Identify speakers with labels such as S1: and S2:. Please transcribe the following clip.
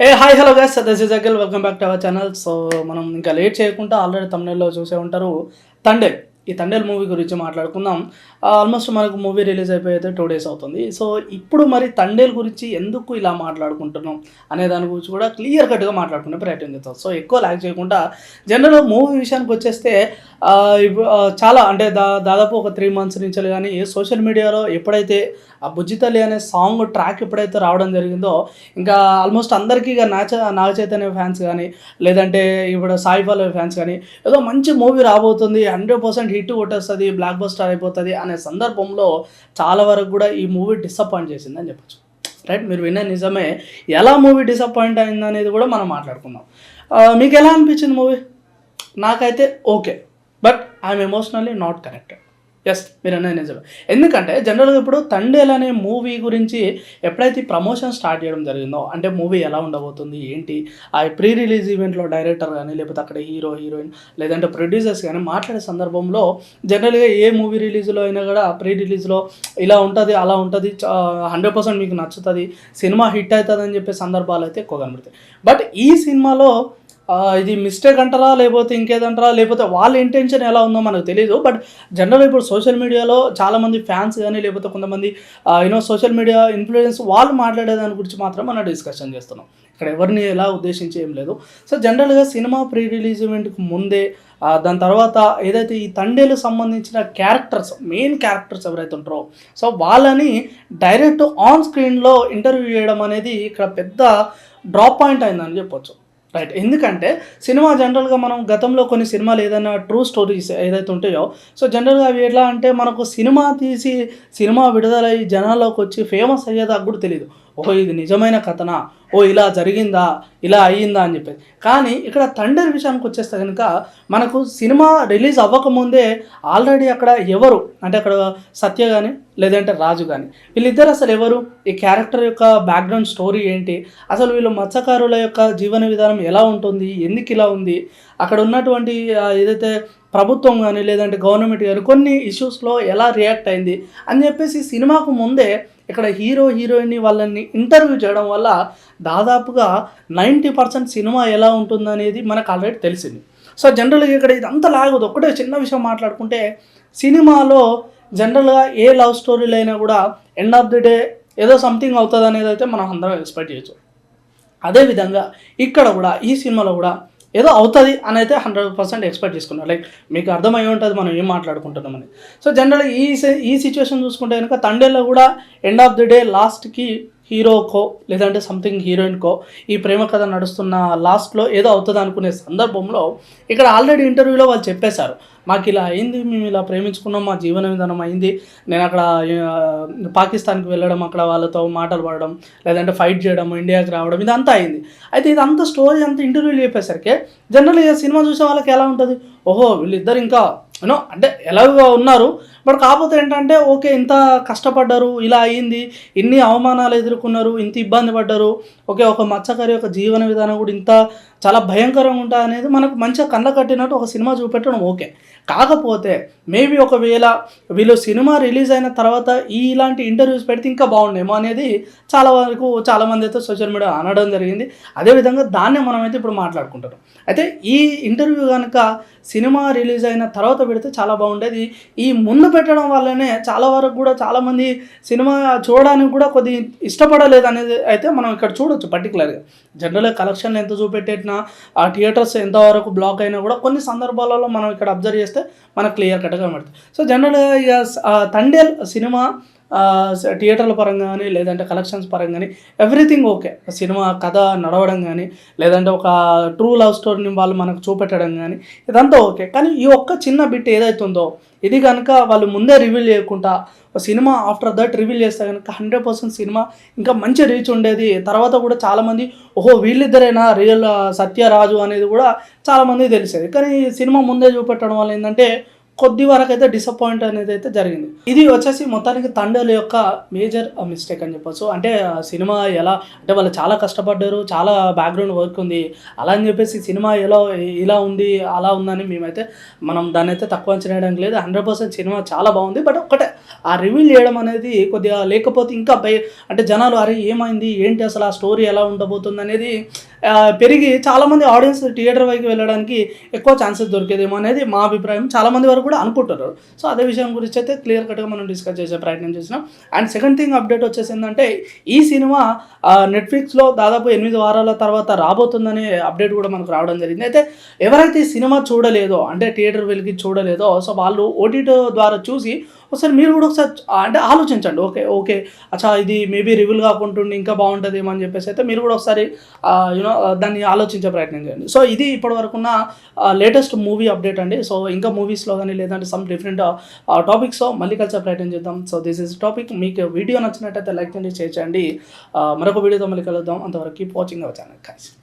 S1: Hey hi hello guys this is అగల్ welcome back to our channel so మనం ఇంకా late చేయకుండా already తమిళలో చూసే ఉంటారు. తండే ఈ తండేల్ మూవీ గురించి మాట్లాడుకుందాం. ఆల్మోస్ట్ మనకు మూవీ రిలీజ్ అయిపోయితే టూ డేస్ అవుతుంది. సో ఇప్పుడు మరి తండేల్ గురించి ఎందుకు ఇలా మాట్లాడుకుంటున్నాం అనే దాని గురించి కూడా క్లియర్ కట్గా మాట్లాడుకునే ప్రయత్నం చేస్తాం సో ఎక్కువ ల్యాక్ చేయకుండా జనరల్ మూవీ విషయానికి వచ్చేస్తే చాలా అంటే దా దాదాపు ఒక త్రీ మంత్స్ నుంచి కానీ సోషల్ మీడియాలో ఎప్పుడైతే ఆ బుజ్జితల్లి అనే సాంగ్ ట్రాక్ ఎప్పుడైతే రావడం జరిగిందో ఇంకా ఆల్మోస్ట్ అందరికీ ఇక నాచ నాగ చైతన్య ఫ్యాన్స్ కానీ లేదంటే ఇప్పుడు సాయి పల్లవి ఫ్యాన్స్ కానీ ఏదో మంచి మూవీ రాబోతుంది హండ్రెడ్ పర్సెంట్ హిట్ కొట్టేస్తుంది బ్లాక్ బస్టర్ అయిపోతుంది అనే సందర్భంలో చాలా వరకు కూడా ఈ మూవీ డిసప్పాయింట్ చేసింది అని చెప్పొచ్చు. రైట్ మీరు విన్న నిజమే. ఎలా మూవీ డిసప్పాయింట్ అయింది అనేది కూడా మనం మాట్లాడుకుందాం. మీకు ఎలా అనిపించింది మూవీ నాకైతే okay but I'm emotionally not connected yes మీరు అనేది నిజమే. ఎందుకంటే జనరల్గా ఇప్పుడు తండేల్ అనే మూవీ గురించి ఎప్పుడైతే ప్రమోషన్ స్టార్ట్ చేయడం జరిగిందో అంటే మూవీ ఎలా ఉండబోతుంది ఏంటి ఆ ప్రీ రిలీజ్ ఈవెంట్లో డైరెక్టర్ కానీ లేకపోతే అక్కడ హీరో హీరోయిన్ లేదంటే ప్రొడ్యూసర్స్ కానీ మాట్లాడే సందర్భంలో జనరల్గా ఏ మూవీ రిలీజ్లో అయినా కూడా ప్రీ రిలీజ్లో ఇలా ఉంటుంది అలా ఉంటుంది హండ్రెడ్ పర్సెంట్ మీకు నచ్చుతుంది సినిమా హిట్ అవుతుంది అని చెప్పే సందర్భాలు అయితే ఎక్కువ కనబడతాయి. బట్ ఈ సినిమాలో ఇది మిస్టేక్ అంటారా లేకపోతే ఇంకేదంటారా లేకపోతే వాళ్ళ ఇంటెన్షన్ ఎలా ఉందో మనకు తెలియదు బట్ జనరల్ ఇప్పుడు సోషల్ మీడియాలో చాలామంది ఫ్యాన్స్ కానీ లేకపోతే కొంతమంది యూనో సోషల్ మీడియా ఇన్ఫ్లుయెన్స్ వాళ్ళు మాట్లాడే దాని గురించి మాత్రం మనం డిస్కషన్ చేస్తున్నాం. ఇక్కడ ఎవరిని ఎలా ఉద్దేశించి ఏం లేదు. సో జనరల్గా సినిమా ప్రీ రిలీజ్ ఈవెంట్కి ముందే దాని తర్వాత ఏదైతే ఈ తండేలు సంబంధించిన క్యారెక్టర్స్ మెయిన్ క్యారెక్టర్స్ ఎవరైతే ఉంటారో సో వాళ్ళని డైరెక్ట్ ఆన్ స్క్రీన్లో ఇంటర్వ్యూ చేయడం అనేది ఇక్కడ పెద్ద డ్రాప్ పాయింట్ అయిందని చెప్పొచ్చు. రైట్ ఎందుకంటే సినిమా జనరల్గా మనం గతంలో కొన్ని సినిమాలు ఏదైనా ట్రూ స్టోరీస్ ఏదైతే ఉంటాయో సో జనరల్గా అవి ఎట్లా అంటే మనకు సినిమా తీసి సినిమా విడుదలై జనాల్లోకి వచ్చి ఫేమస్ అయ్యేదాకా కూడా తెలియదు ఓహో ఇది నిజమైన కథనా? ఓ ఇలా జరిగిందా? ఇలా అయ్యిందా అని చెప్పేసి కానీ ఇక్కడ తండ్రి విషయానికి వచ్చేస్తే కనుక మనకు సినిమా రిలీజ్ అవ్వకముందే ఆల్రెడీ అక్కడ ఎవరు? అంటే అక్కడ సత్య కానీ లేదంటే రాజు కానీ వీళ్ళిద్దరు అసలు ఎవరు? ఈ క్యారెక్టర్ యొక్క బ్యాక్గ్రౌండ్ స్టోరీ ఏంటి? అసలు వీళ్ళు మత్స్యకారుల యొక్క జీవన విధానం ఎలా ఉంటుంది? ఎందుకు ఇలా ఉంది? అక్కడ ఉన్నటువంటి ఏదైతే ప్రభుత్వం కానీ లేదంటే గవర్నమెంట్ కానీ కొన్ని ఇష్యూస్లో ఎలా రియాక్ట్ అయింది? అని చెప్పేసి సినిమాకు ముందే ఇక్కడ హీరో హీరోయిన్ వాళ్ళని ఇంటర్వ్యూ చేయడం వల్ల దాదాపుగా నైంటీ పర్సెంట్ సినిమా ఎలా ఉంటుందనేది మనకు ఆల్రెడీ తెలిసింది. సో జనరల్గా ఇక్కడ ఇదంతా లాగదు. ఒకటే చిన్న విషయం మాట్లాడుకుంటే సినిమాలో జనరల్గా ఏ లవ్ స్టోరీలు అయినా కూడా ఎండ్ ఆఫ్ ది డే ఏదో సంథింగ్ అవుతుంది అనేది అయితే మనం అందరం ఎక్స్పెక్ట్ చేయొచ్చు. అదేవిధంగా ఇక్కడ కూడా ఈ సినిమాలో కూడా ఏదో అవుతుంది అని అయితే హండ్రెడ్ పర్సెంట్ ఎక్స్పెక్ట్ చేసుకున్నారు లైక్ మీకు అర్థమై ఉంటుంది మనం ఏం మాట్లాడుకుంటున్నామని సో జనరల్గా ఈ సి- ఈ సిచ్యువేషన్ చూసుకుంటే కనుక తండేలో కూడా ఎండ్ ఆఫ్ ది డే లాస్ట్కి హీరోకో లేదంటే సంథింగ్ హీరోయిన్కో ఈ ప్రేమ కథ నడుస్తున్న లాస్ట్లో ఏదో అవుతుంది అనుకునే సందర్భంలో ఇక్కడ ఆల్రెడీ ఇంటర్వ్యూలో వాళ్ళు చెప్పేశారు. మాకు ఇలా అయింది మేము ఇలా ప్రేమించుకున్నాం మా జీవన విధానం అయింది. నేను అక్కడ పాకిస్తాన్కి వెళ్ళడం అక్కడ వాళ్ళతో మాటలు పడడం లేదంటే ఫైట్ చేయడం ఇండియాకి రావడం ఇదంతా అయింది. అయితే ఇదంతా స్టోరీ అంతా ఇంటర్వ్యూలు చెప్పేసరికి జనరల్గా సినిమా చూసే వాళ్ళకి ఎలా ఉంటుంది? ఓహో వీళ్ళిద్దరు ఇంకా యూనో అంటే ఎలాగో ఉన్నారు. బట్ కాకపోతే ఏంటంటే ఓకే ఇంత కష్టపడ్డారు ఇలా అయ్యింది ఇన్ని అవమానాలు ఎదుర్కొన్నారు ఇంత ఇబ్బంది పడ్డారు. ఓకే ఒక మత్స్యకారి యొక్క జీవన విధానం కూడా ఇంత చాలా భయంకరంగా ఉంటుంది అనేది మనకు మంచిగా కళ్ళ కట్టినట్టు ఒక సినిమా చూపెట్టడం ఓకే. కాకపోతే మేబీ ఒకవేళ వీళ్ళు సినిమా రిలీజ్ అయిన తర్వాత ఈ ఇలాంటి ఇంటర్వ్యూస్ పెడితే ఇంకా బాగుండేమో అనేది చాలా వరకు చాలామంది అయితే సోషల్ మీడియా అనడం జరిగింది. అదేవిధంగా దాన్నే మనమైతే ఇప్పుడు మాట్లాడుకుంటున్నాం అయితే ఈ ఇంటర్వ్యూ కనుక సినిమా రిలీజ్ అయిన తర్వాత పెడితే చాలా బాగుండేది. ఈ ముందు పెట్టడం వల్లనే చాలా వరకు కూడా చాలామంది సినిమా చూడడానికి కూడా కొద్ది ఇష్టపడలేదు అనేది అయితే మనం ఇక్కడ చూడొచ్చు పర్టికులర్గా జనరల్గా కలెక్షన్ ఎంత చూపెట్టేటినా ఆ థియేటర్స్ ఎంతవరకు బ్లాక్ అయినా కూడా కొన్ని సందర్భాలలో మనం ఇక్కడ అబ్జర్వ్ చేస్తే మనకు క్లియర్ కట్గా కనబడుతుంది సో జనరల్గా ఇక స- ఆ తండేల్ సినిమా ఆ, స- థియేటర్ల పరంగా కానీ లేదంటే కలెక్షన్స్ పరంగా కానీ ఎవ్రీథింగ్ ఓకే. సినిమా కథ నడవడం కానీ లేదంటే ఒక ట్రూ లవ్ స్టోరీని వాళ్ళు మనకు చూపెట్టడం కానీ ఇదంతా ఓకే. కానీ ఈ ఒక్క చిన్న బిట్ ఏదైతుందో ఉందో ఇది కనుక వాళ్ళు ముందే రివీల్ చేయకుండా సినిమా ఆఫ్టర్ దట్ రివీల్ చేస్తే కనుక హండ్రెడ్ పర్సెంట్ సినిమా ఇంకా మంచి రీచ్ ఉండేది. తర్వాత కూడా చాలామంది ఓహో వీళ్ళిద్దరైనా? రియల్ సత్యరాజు అనేది కూడా చాలామంది తెలిసేది. కానీ సినిమా ముందే చూపెట్టడం వల్ల ఏంటంటే కొద్ది వరకు అయితే డిసప్పాయింట్ అనేది అయితే జరిగింది. ఇది వచ్చేసి మొత్తానికి తండేల యొక్క మేజర్ మిస్టేక్ uh, అని చెప్పొచ్చు. అంటే సినిమా ఎలా అంటే వాళ్ళు చాలా కష్టపడ్డారు చాలా బ్యాక్గ్రౌండ్ వర్క్ ఉంది. అలా అని చెప్పేసి సినిమా ఎలా ఇలా ఉంది అలా ఉందని మేమైతే మనం దాన్ని అయితే తక్కువ అంచనా లేదు. హండ్రెడ్ పర్సెంట్ సినిమా చాలా బాగుంది. బట్ ఒక్కటే ఆ రివీల్ చేయడం అనేది కొద్దిగా లేకపోతే ఇంకా భయ అంటే జనాలు అరే ఏమైంది? ఏంటి అసలు ఆ స్టోరీ ఎలా ఉండబోతుంది? అనేది పెరిగి చాలామంది ఆడియన్స్ థియేటర్ వైపు వెళ్ళడానికి ఎక్కువ ఛాన్సెస్ దొరికేదేమో అనేది మా అభిప్రాయం. చాలామంది వరకు కూడా అనుకుంటున్నారు సో అదే విషయం గురించి అయితే క్లియర్ కట్గా మనం డిస్కస్ చేసే ప్రయత్నం చేసినాం. అండ్ సెకండ్ థింగ్ అప్డేట్ వచ్చేసి ఏంటంటే ఈ సినిమా నెట్ఫ్లిక్స్లో దాదాపు ఎనిమిది వారాల తర్వాత రాబోతుందనే అప్డేట్ కూడా మనకు రావడం జరిగింది. అయితే ఎవరైతే ఈ సినిమా చూడలేదో అంటే థియేటర్ వెళ్ళి చూడలేదో సో వాళ్ళు ఓటీటీ ద్వారా చూసి ఒకసారి మీరు కూడా ఒకసారి అంటే ఆలోచించండి. Okay okay. అచ్చా ఇది మేబీ రివ్యూల్ కాకుంటుండి ఇంకా బాగుంటుందేమో అని చెప్పేసి అయితే మీరు కూడా ఒకసారి యూనో దాన్ని ఆలోచించే ప్రయత్నం చేయండి. సో ఇది ఇప్పటి వరకున్న లేటెస్ట్ మూవీ అప్డేట్ అండి. సో ఇంకా మూవీస్లో కానీ లేదంటే సమ్ డిఫరెంట్ టాపిక్స్ మళ్ళీ కలిసే ప్రయత్నం చేద్దాం. సో దిస్ ఇస్ టాపిక్ మీకు వీడియో నచ్చినట్టయితే లైక్ చేయండి షేర్ చేయండి. మరొక వీడియోతో మళ్ళీ కలుద్దాం. అంతవరకు కీప్ వాచింగ్ అవర్ ఛానల్